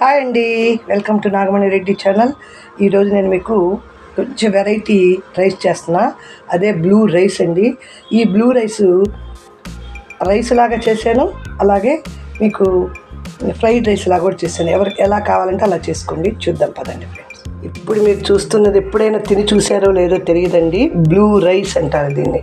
Hi అండి welcome to Nagamani Reddy channel ఈరోజు నేను మీకు కొంచెం వెరైటీ రైస్ చేస్తున్నా. అదే బ్లూ రైస్ అండి. ఈ బ్లూ రైస్ రైస్ లాగా చేశాను. అలాగే మీకు ఫ్రైడ్ రైస్ లాగా కూడా చేశాను. ఎవరికి ఎలా కావాలంటే అలా చేసుకోండి. చూద్దాం పదండి. ఇప్పుడు మీరు చూస్తున్నది ఎప్పుడైనా తిని చూసారో లేదో తెలియదండి. బ్లూ రైస్ అంటారు దీన్ని.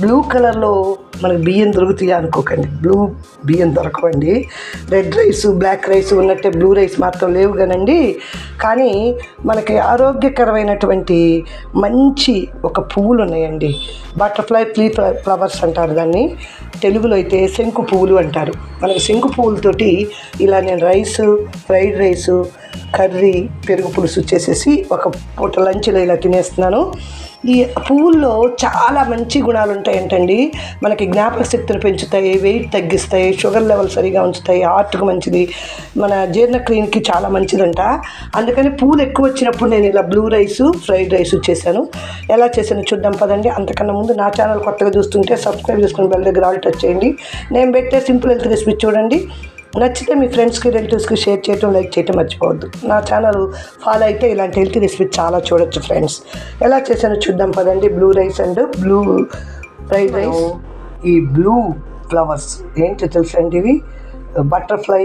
బ్లూ కలర్లో మనకి బియ్యం దొరుకుతాయి అనుకోకండి. బ్లూ బియ్యం దొరకవండి. రెడ్ రైస్ బ్లాక్ రైస్ ఉన్నట్టే బ్లూ రైస్ మాత్రం లేవు కానండి. కానీ మనకి ఆరోగ్యకరమైనటువంటి మంచి ఒక పువ్వులు ఉన్నాయండి. బటర్ఫ్లై ప్లీ ఫ్లవర్స్ అంటారు దాన్ని. తెలుగులో అయితే శంకు పువ్వులు అంటారు. మనకి శంకు పువ్వులతోటి ఇలా నేను రైస్ ఫ్రైడ్ రైసు కర్రీ పెరుగు పులుసు చేసేసి ఒక పూట లంచ్లో ఇలా తినేస్తున్నాను. ఈ పువ్వుల్లో చాలా మంచి గుణాలు ఉంటాయంటండి. మనకి జ్ఞాపక శక్తిని పెంచుతాయి వెయిట్ తగ్గిస్తాయి షుగర్ లెవెల్ సరిగా ఉంచుతాయి హార్ట్కి మంచిది. మన జీర్ణక్రియకి చాలా మంచిదంట. అందుకని పూలు ఎక్కువ వచ్చినప్పుడు నేను ఇలా బ్లూ రైస్ ఫ్రైడ్ రైస్ చేశాను. ఎలా చేశాను చూద్దాం పదండి. అంతకన్నా ముందు నా ఛానల్ కొత్తగా చూస్తుంటే సబ్స్క్రైబ్ చేసుకుని బెల్ దగ్గర ఆల్ టచ్ చేయండి. నేను పెట్టే సింపుల్ హెల్త్ రెసిపీ చూడండి. నచ్చితే మీ ఫ్రెండ్స్కి రిలేటివ్స్కి షేర్ చేయటం లైక్ చేయటం మర్చిపోవద్దు. నా ఛానల్ ఫాలో అయితే ఇలాంటి హెల్తీ రెసిపీ చాలా చూడొచ్చు ఫ్రెండ్స్ ఎలా చేశానో చూద్దాం పదండి. Blue rice and blue fried rice ఈ బ్లూ ఫ్లవర్స్ ఏంటో తెలుసండి ఇవి? బటర్ఫ్లై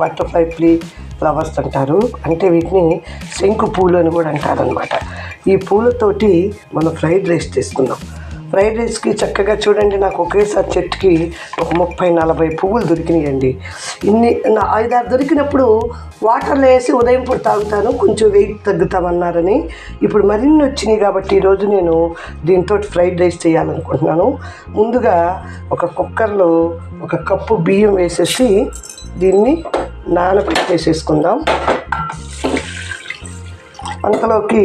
బటర్ఫ్లై ఫ్లీ ఫ్లవర్స్ అంటారు. అంటే వీటిని శంకు పూలు అని కూడా అంటారనమాట ఈ పూలతోటి మనం ఫ్రైడ్ రైస్ చేసుకుందాం ఫ్రైడ్ రైస్కి చక్కగా చూడండి నాకు ఒకేసారి చెట్టుకి ఒక ముప్పై నలభై పువ్వులు దొరికినాయండి. ఇన్ని ఐదారు దొరికినప్పుడు వాటర్లో వేసి ఉదయం పూట తాగుతాను కొంచెం వెయిట్ తగ్గుతామన్నారని. ఇప్పుడు మరిన్ని వచ్చినాయి కాబట్టి ఈరోజు నేను దీంతో ఫ్రైడ్ రైస్ చేయాలనుకుంటున్నాను. ముందుగా ఒక కుక్కర్లో ఒక కప్పు బియ్యం వేసేసి దీన్ని నానబెట్టేసేసుకుందాం అంతలోకి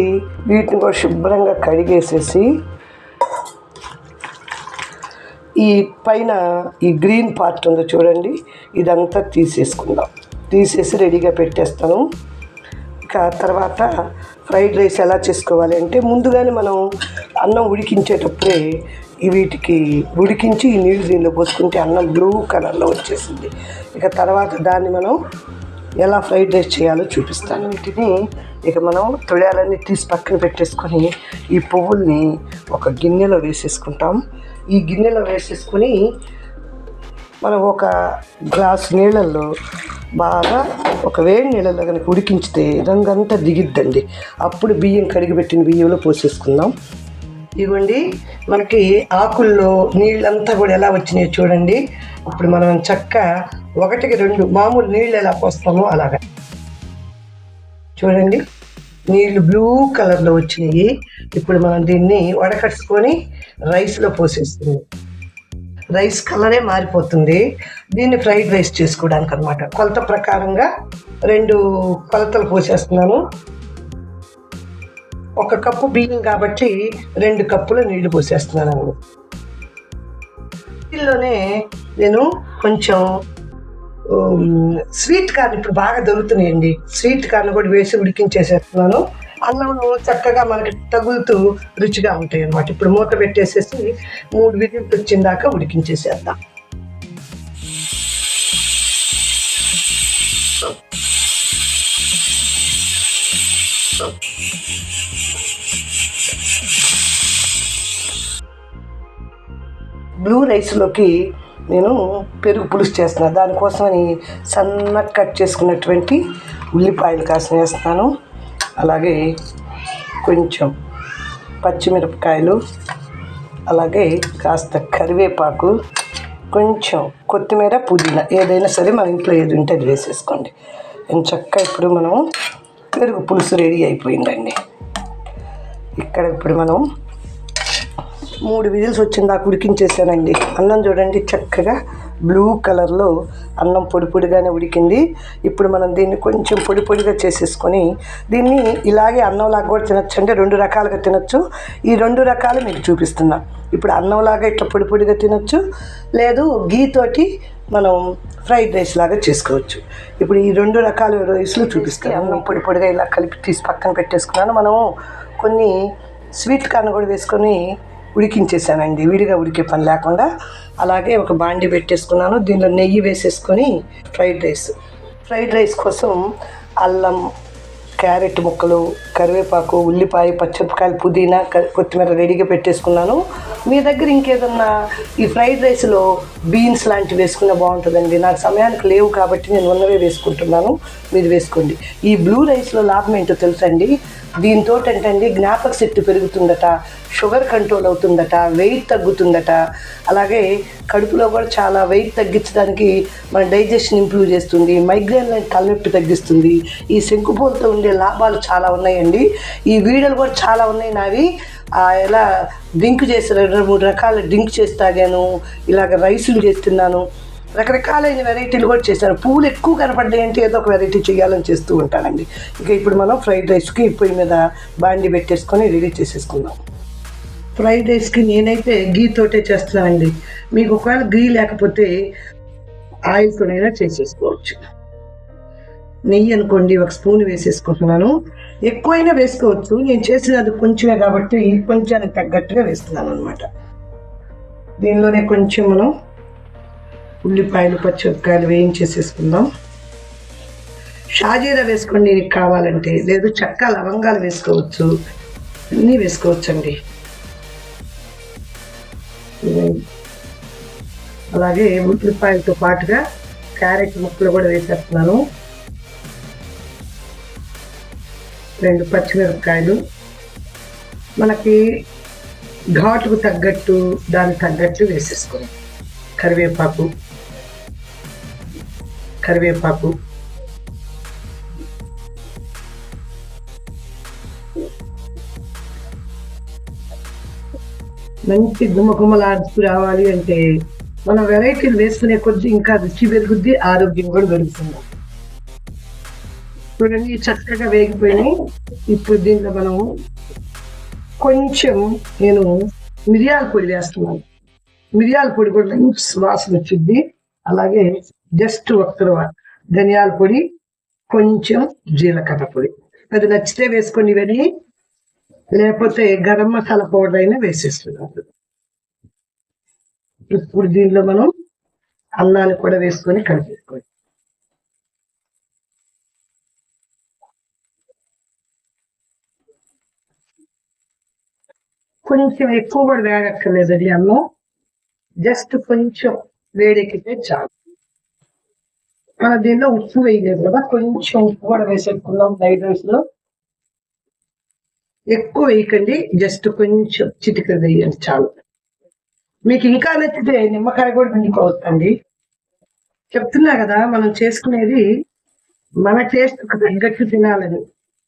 వీటిని కూడా శుభ్రంగా కడిగేసేసి ఈ పైన ఈ గ్రీన్ పార్ట్ ఉందో చూడండి. ఇదంతా తీసేసుకుందాం. తీసేసి రెడీగా పెట్టేస్తాను. ఇక తర్వాత ఫ్రైడ్ రైస్ ఎలా చేసుకోవాలి అంటే ముందుగానే మనం అన్నం ఉడికించేటప్పుడే వీటికి ఉడికించి ఈ నీళ్ళు దీనిలో పోసుకుంటే అన్నం బ్లూ కలర్లో వచ్చేసింది. ఇక తర్వాత దాన్ని మనం ఎలా ఫ్రైడ్ రైస్ చేయాలో చూపిస్తాను. వీటిని ఇక మనం తొడాలన్నీ తీసి పక్కన పెట్టేసుకొని ఈ పువ్వుల్ని ఒక గిన్నెలో వేసేసుకుంటాం. ఈ గిన్నెలో వేసేసుకొని మనం ఒక గ్లాస్ నీళ్ళల్లో బాగా ఒక వేడి నీళ్ళలో కనుక ఉడికించితే రంగంతా దిగిద్దండి. అప్పుడు బియ్యం కడిగిపెట్టిన బియ్యంలో పోసేసుకుందాం. ఇవ్వండి మనకి ఆకుల్లో నీళ్ళంతా కూడా ఎలా వచ్చినాయో చూడండి. ఇప్పుడు మనం చక్క ఒకటికి రెండు మామూలు నీళ్ళు ఎలా పోస్తామో అలాగా. చూడండి. నీళ్ళు బ్లూ కలర్లో వచ్చినాయి. ఇప్పుడు మనం దీన్ని వడకట్టుకొని రైస్లో పోసేస్తుంది రైస్ కలరే మారిపోతుంది. దీన్ని ఫ్రైడ్ రైస్ చేసుకోవడానికి అనమాట కొలత ప్రకారంగా రెండు కొలతలు పోసేస్తున్నాను. ఒక కప్పు బియ్యం కాబట్టి రెండు కప్పులు నీళ్ళు పోసేస్తున్నాను. దీనిలోనే నేను కొంచెం స్వీట్ కార్న్ ఇప్పుడు బాగా దొరుకుతున్నాయండి. స్వీట్ కార్న్ కూడా వేసి ఉడికించేసేస్తున్నాను. అన్నం చక్కగా మనకి తగులుతూ రుచిగా ఉంటాయి అన్నమాట ఇప్పుడు మూత పెట్టేసేసి మూడు విజిల్స్ వచ్చిందాకా ఉడికించేసేద్దాం. బ్లూ రైస్లోకి నేను పెరుగు పులుసు చేస్తున్నాను దానికోసమని సన్నగా కట్ చేసుకున్నటువంటి ఉల్లిపాయలు కాసిన వేస్తున్నాను. అలాగే కొంచెం పచ్చిమిరపకాయలు అలాగే కాస్త కరివేపాకు కొంచెం కొత్తిమీర పుదీనా ఏదైనా సరే మన ఇంట్లో ఏది ఉంటే అది వేసేసుకోండి. నేను చక్కగా ఇప్పుడు మనం పెరుగు పులుసు రెడీ అయిపోయిందండి. ఇక్కడ ఇప్పుడు మనం మూడు విజిల్స్ వచ్చిన దాకా ఉడికించేసానండి అన్నం చూడండి చక్కగా బ్లూ కలర్లో అన్నం పొడి పొడిగానే ఉడికింది. ఇప్పుడు మనం దీన్ని కొంచెం పొడి పొడిగా చేసేసుకొని దీన్ని ఇలాగే అన్నంలాగా కూడా తినచ్చు అంటే రెండు రకాలుగా తినచ్చు. ఈ రెండు రకాలు మీకు చూపిస్తున్నా. ఇప్పుడు అన్నంలాగా ఇట్లా పొడి పొడిగా తినచ్చు. లేదు గీ తోటి మనం ఫ్రైడ్ రైస్ లాగా చేసుకోవచ్చు. ఇప్పుడు ఈ రెండు రకాల రైస్లు చూపిస్తాను. అన్నం పొడి పొడిగా ఇలా కలిపి తీసి పక్కన పెట్టేసుకున్నాను. మనం కొన్ని స్వీట్ కార్న్ కూడా వేసుకొని ఉడికించేసానండి. విడిగా ఉడికే పని లేకుండా అలాగే ఒక బాండి పెట్టేసుకున్నాను. దీనిలో నెయ్యి వేసేసుకొని ఫ్రైడ్ రైస్. ఫ్రైడ్ రైస్ కోసం అల్లం క్యారెట్ ముక్కలు కరివేపాకు ఉల్లిపాయ పచ్చిమిరపకాయలు పుదీనా కొత్తిమీర రెడీగా పెట్టేసుకున్నాను. మీ దగ్గర ఇంకేదన్నా ఈ ఫ్రైడ్ రైస్లో బీన్స్ లాంటివి వేసుకున్నా బాగుంటుందండి. నాకు సమయానికి లేవు కాబట్టి నేను ఉన్నవే వేసుకుంటున్నాను. మీరు వేసుకోండి. ఈ బ్లూ రైస్లో లాభం ఏంటో తెలుసండి? దీంతో ఏంటండి జ్ఞాపక శక్తి పెరుగుతుందట షుగర్ కంట్రోల్ అవుతుందట వెయిట్ తగ్గుతుందట. అలాగే కడుపులో కూడా చాలా వెయిట్ తగ్గించడానికి మన డైజెషన్ ఇంప్రూవ్ చేస్తుంది మైగ్రేన్ లాంటి తలనొప్పి తగ్గిస్తుంది. ఈ శంకుపూలతో ఉండే లాభాలు చాలా ఉన్నాయండి. ఈ వీడియోలు కూడా చాలా ఉన్నాయి నావి. ఎలా డ్రింక్ చేసి రెండు మూడు రకాల డ్రింక్ చేసి తాగాను ఇలాగ రైసులు చేస్తున్నాను రకరకాలైన వెరైటీలు కూడా చేశాను. పూలు ఎక్కువ కనపడ్డాయి అంటే ఏదో ఒక వెరైటీ చేయాలని చేస్తూ ఉంటానండి. ఇక ఇప్పుడు మనం ఫ్రైడ్ రైస్కి పొయ్యి మీద బాండి పెట్టేసుకొని రెడీ చేసేసుకుందాం. ఫ్రైడ్ రైస్కి నేనైతే గీ తోటే చేస్తున్నానండి. మీకు ఒకవేళ గీ లేకపోతే ఆయిల్తోనైనా చేసేసుకోవచ్చు. నెయ్యి అనుకోండి ఒక స్పూన్ వేసేసుకుంటున్నాను. ఎక్కువైనా వేసుకోవచ్చు. నేను చేసినది కొంచెమే కాబట్టి కొంచెానికి తగ్గట్టుగా వేస్తున్నాను అనమాట దీనిలోనే కొంచెం మనం ఉల్లిపాయలు పచ్చిమిరపకాయలు వేయించేసేసుకుందాం. షాజీరా వేసుకోండి నీకు కావాలంటే. లేదు చెక్క లవంగాలు వేసుకోవచ్చు. అన్నీ వేసుకోవచ్చండి. అలాగే ఉల్లిపాయలతో పాటుగా క్యారెట్ ముక్కలు కూడా వేసేస్తున్నాను. రెండు పచ్చిమిరపకాయలు. మనకి ఘాటుకు తగ్గట్టు దానికి తగ్గట్టు వేసేసుకోవాలి కరివేపాకు. కరివేపాకు. మంచి గుమ్మగుమ్మలాడుతూ రావాలి అంటే మనం వెరైటీలు వేసుకునే కొద్దీ ఇంకా రుచి పెరుగుద్ది ఆరోగ్యం కూడా పెరుగుతుంది. చూడండి చక్కగా వేగిపోయినాయి. ఇప్పుడు దీంట్లో మనం కొంచెం నేను మిరియాల పొడి వేస్తున్నాను. మిరియాల పొడి కూడా మంచి సువాసన వచ్చింది అలాగే జస్ట్ ఒక్క ధనియాల పొడి కొంచెం జీలకర్ర పొడి. అది నచ్చితే వేసుకొని ఇవన్నీ లేకపోతే గరం మసాలా పౌడర్ అయినా వేసేస్తున్నాను. ఇప్పుడు దీనిలో మనం అన్నాన్ని కూడా వేసుకొని కలిపేసుకోండి కొంచెం ఎక్కువ కూడా వేడక్కర్లేదు అది అన్నం జస్ట్ కొంచెం వేడెక్కితే చాలు. మన దీనిలో ఉప్పు వేయలేదు కదా కొంచెం ఉప్పు కూడా వేసేసుకుందాం ఫ్రైడ్ రైస్లో ఎక్కువ వేయకండి జస్ట్ కొంచెం చిటిక వేయండి చాలు. మీకు ఇంకా నచ్చితే నిమ్మకాయ కూడా పిండుకోవచ్చండి చెప్తున్నా కదా మనం చేసుకునేది మన టేస్ట్ తగ్గట్టు తినాలని.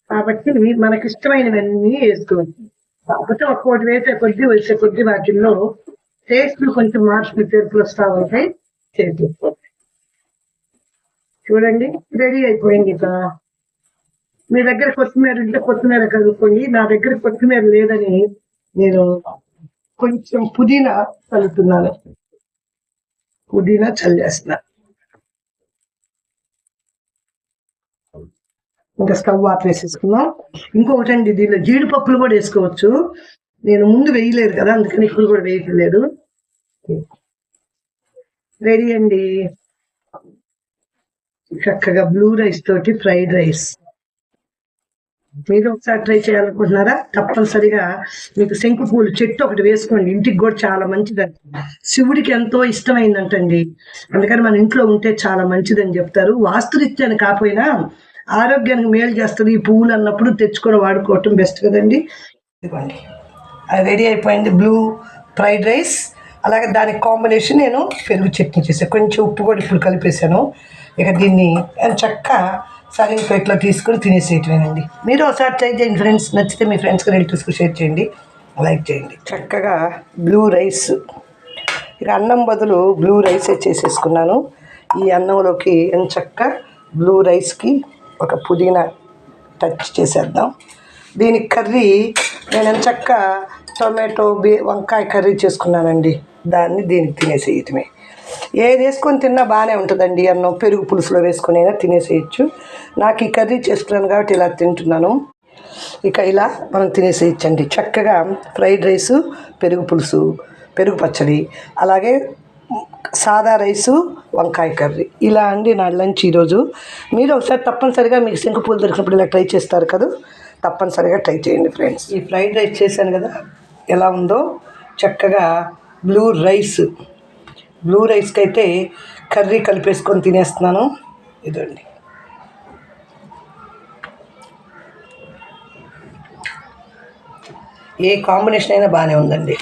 కాబట్టి మనకి ఇష్టమైనవన్నీ వేసుకోవచ్చు. కాకపోతే ఒక్కోటి వేసే కొద్దీ వేసే కొద్దీ వాటిల్లో టేస్ట్ కొంచెం మార్పులు చేర్పులు వస్తూ ఉంటాయి చేసేసుకోవచ్చు చూడండి రెడీ అయిపోయింది ఇక. మీ దగ్గర కొత్తిమీర ఉంటే కొత్తిమీర కలుపుకోండి. నా దగ్గర కొత్తిమీర లేదని నేను కొంచెం పుదీనా చల్లుతున్నాను పుదీనా చల్లేస్తున్నాను ఇంకా స్టవ్ ఆఫ్ వేసేసుకున్నాం. ఇంకొకటి అండి దీనిలో జీడిపప్పులు కూడా వేసుకోవచ్చు. నేను ముందు వేయలేదు కదా అందుకని ఇప్పుడు కూడా వేయట్లేదు. రెడీ అండి. చక్కగా బ్లూ రైస్ తోటి ఫ్రైడ్ రైస్. మీరు ఒకసారి ట్రై చేయాలనుకుంటున్నారా? తప్పనిసరిగా మీకు శంకు పూలు చెట్టు ఒకటి వేసుకోండి. ఇంటికి కూడా చాలా మంచిదండి శివుడికి ఎంతో ఇష్టమైందంటండి. అందుకని మన ఇంట్లో ఉంటే చాలా మంచిదని చెప్తారు. వాస్తురీత్యాన్ని కాకపోయినా ఆరోగ్యానికి మేలు చేస్తుంది ఈ పువ్వులు అన్నప్పుడు తెచ్చుకొని వాడుకోవటం బెస్ట్ కదండి. ఇదిగోండి. అది రెడీ అయిపోయింది. Blue fried rice. అలాగే దానికి కాంబినేషన్ నేను పెరుగు చట్నీ చేసాను కొంచెం ఉప్పు కూడా ఇప్పుడు కలిపేశాను. ఇక దీన్ని చక్క సరైన ప్లేట్లో తీసుకొని తినేసేయటమేనండి. మీరు ఒకసారి ట్రై చేయండి ఫ్రెండ్స్. నచ్చితే మీ ఫ్రెండ్స్కి రిలేటివ్స్కి షేర్ చేయండి. లైక్ చేయండి. చక్కగా బ్లూ రైస్. ఇక అన్నం బదులు బ్లూ రైస్ చేసేసుకున్నాను. ఈ అన్నంలోకి చక్క బ్లూ రైస్కి ఒక పుదీనా టచ్ చేసేద్దాం. దీనికి కర్రీ నేను చక్క టొమాటో బీ వంకాయ కర్రీ చేసుకున్నానండి. దాన్ని దీనికి తినేసేయటమే. ఏది వేసుకొని తిన్నా బాగానే ఉంటుందండి. అన్నం పెరుగు పులుసులో వేసుకునైనా అయినా తినేసేయచ్చు. నాకు ఈ కర్రీ చేసుకున్నాను కాబట్టి ఇలా తింటున్నాను. ఇక ఇలా మనం తినేసేయచ్చండి. చక్కగా ఫ్రైడ్ రైస్ పెరుగు పులుసు పెరుగు పచ్చడి అలాగే సాదా రైసు వంకాయ కర్రీ. ఇలా అండి నా లంచ్ ఈరోజు. మీరు ఒకసారి తప్పనిసరిగా మీకు శంకుపూలు దొరికినప్పుడు ఇలా ట్రై చేస్తారు కదా? తప్పనిసరిగా ట్రై చేయండి ఫ్రెండ్స్. ఈ ఫ్రైడ్ రైస్ చేశాను కదా? ఎలా ఉందో? చక్కగా బ్లూ రైస్. బ్లూ రైస్కి అయితే కర్రీ కలిపేసుకొని తినేస్తున్నాను. ఇదండి. ఏ కాంబినేషన్ అయినా బాగానే ఉందండి.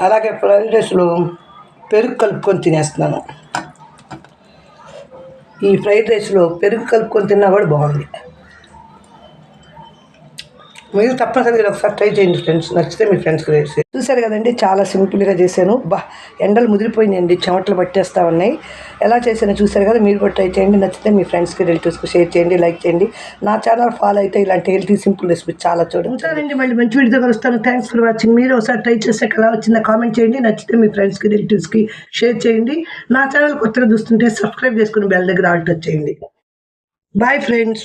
అలాగే ఫ్రైడ్ రైస్లో పెరుగు కలుపుకొని తినేస్తున్నాను. ఈ ఫ్రైడ్ రైస్లో పెరుగు కలుపుకొని తిన్నా కూడా బాగుంది. మీరు తప్పనిసరిగా ఒకసారి ట్రై చేయండి ఫ్రెండ్స్ నచ్చితే మీ ఫ్రెండ్స్కి వేసి చూసారు కదండి చాలా సింపుల్గా చేశాను. బా ఎండలు ముదిరిపోయినాయండి చెమటలు పట్టేస్తా ఉన్నాయి. ఎలా చేశానో చూసారు కదా మీరు కూడా ట్రై చేయండి. నచ్చితే మీ ఫ్రెండ్స్కి రిలేటివ్స్కి షేర్ చేయండి లైక్ చేయండి. నా ఛానల్ ఫాలో అయితే ఇలాంటి హెల్తీ సింపుల్ రెసిపీ చాలా చూడండి. సరేండి మళ్ళీ మంచి వీడియో కలుస్తాను. థ్యాంక్స్ ఫర్ వాచింగ్ మీరు ఒకసారి ట్రై చేసాక ఎలా వచ్చిందో కామెంట్ చేయండి. నచ్చితే మీ ఫ్రెండ్స్కి రిలేటివ్స్కి షేర్ చేయండి. నా ఛానల్ కొత్తగా చూస్తుంటే సబ్స్క్రైబ్ చేసుకుని బెల్ దగ్గర ఆల్ట్ చేయండి. Bye friends